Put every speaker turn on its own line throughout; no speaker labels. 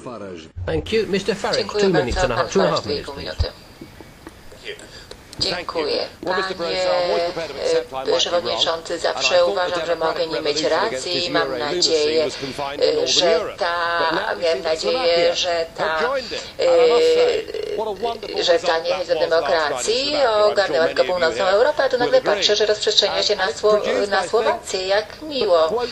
Farage.
Thank you. Mr. Farage,
Dziękuję
two minutes
bardzo.
and a half, two and a
Farage,
half
dwie i
minutes, please.
Be wrong.
przewodniczący,
And I
zawsze uważam, że mogę nie mieć racji i mam nadzieję, e,
Northern
że ta, miałem nadzieję, że ta, e, że ta niechęć do demokracji ogarnęła tylko północną Europę, a tu nagle patrzę, że rozprzestrzenia się na, Sło na Słowację. Jak miło.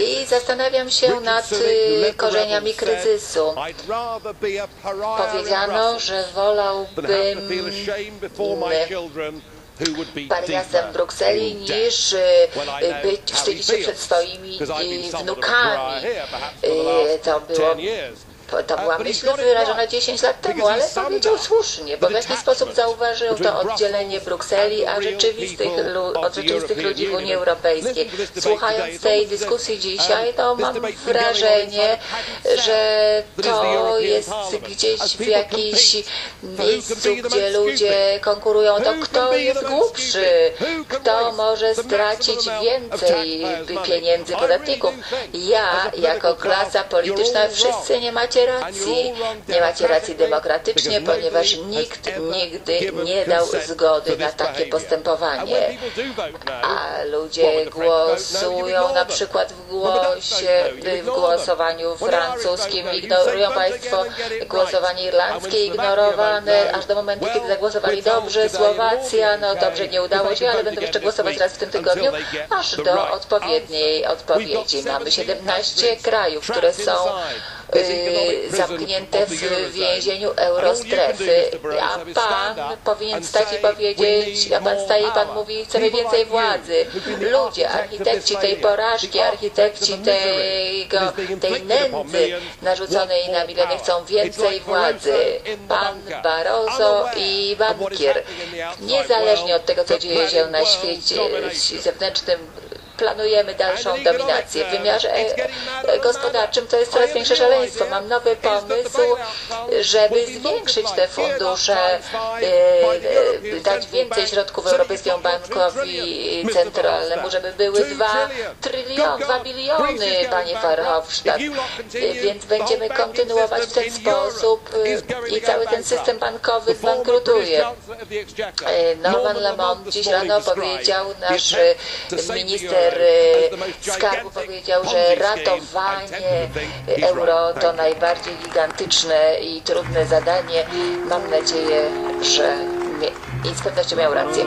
I zastanawiam się nad y, korzeniami kryzysu.
"I'd rather be a pariah in
Powiedziano, że wolałbym
deeper
w Brukseli
in debt."
niż y, być, wstydzić się przed swoimi y, wnukami. Y, To było
10 years.
To, była myśl wyrażona
right.
10 lat temu, ale powiedział słusznie, bo w
the
jaki sposób zauważył to oddzielenie Brukseli, a rzeczywistych, od rzeczywistych ludzi w. Unii Europejskiej. Słuchając tej dyskusji dzisiaj, to mam wrażenie, że to jest gdzieś w jakimś miejscu, gdzie ludzie konkurują o to, kto jest głupszy, kto może stracić więcej pieniędzy podatników. Ja, jako klasa polityczna, wszyscy nie macie
And
racji. Nie macie racji demokratycznie, ponieważ nikt nigdy nie dał zgody na takie postępowanie. A ludzie głosują na przykład w głosie, w głosowaniu francuskim
no,
ignorują Państwo
"Vote again and get it
głosowanie
right."
irlandzkie ignorowane
no,
aż do momentu, kiedy zagłosowali dobrze. Słowacja, no dobrze, nie udało się, ale będą jeszcze głosować raz w tym tygodniu, aż do odpowiedniej odpowiedzi. Mamy
17
17 krajów, które są y,
prison
zamknięte w więzieniu eurostrefy, a pan powinien stać i
say, "We
powiedzieć, a pan staje i pan
power."
mówi, chcemy więcej władzy. Ludzie, architekci tej porażki, architekci tego, tej nędzy narzuconej na miliony, chcą więcej władzy. Pan Barroso i bankier, niezależnie od tego, co dzieje się na świecie zewnętrznym, planujemy dalszą dominację. W wymiarze
madder and
gospodarczym to jest coraz większe szaleństwo. Mam nowy pomysł, żeby zwiększyć te fundusze, e, e, dać więcej środków Europejskiemu Bankowi. Centralnemu, żeby były
Two
2
trillion.
tryliony,
Good
2
God,
biliony, panie
continue,
Więc będziemy kontynuować w ten sposób e, i cały ten system bankowy zbankrutuje. E, Norman Lamont dziś rano powiedział, nasz
attempt
e, minister e, skarbu powiedział, że ratowanie euro to najbardziej gigantyczne i trudne zadanie. Mam nadzieję, że mie- i z pewnością miał rację.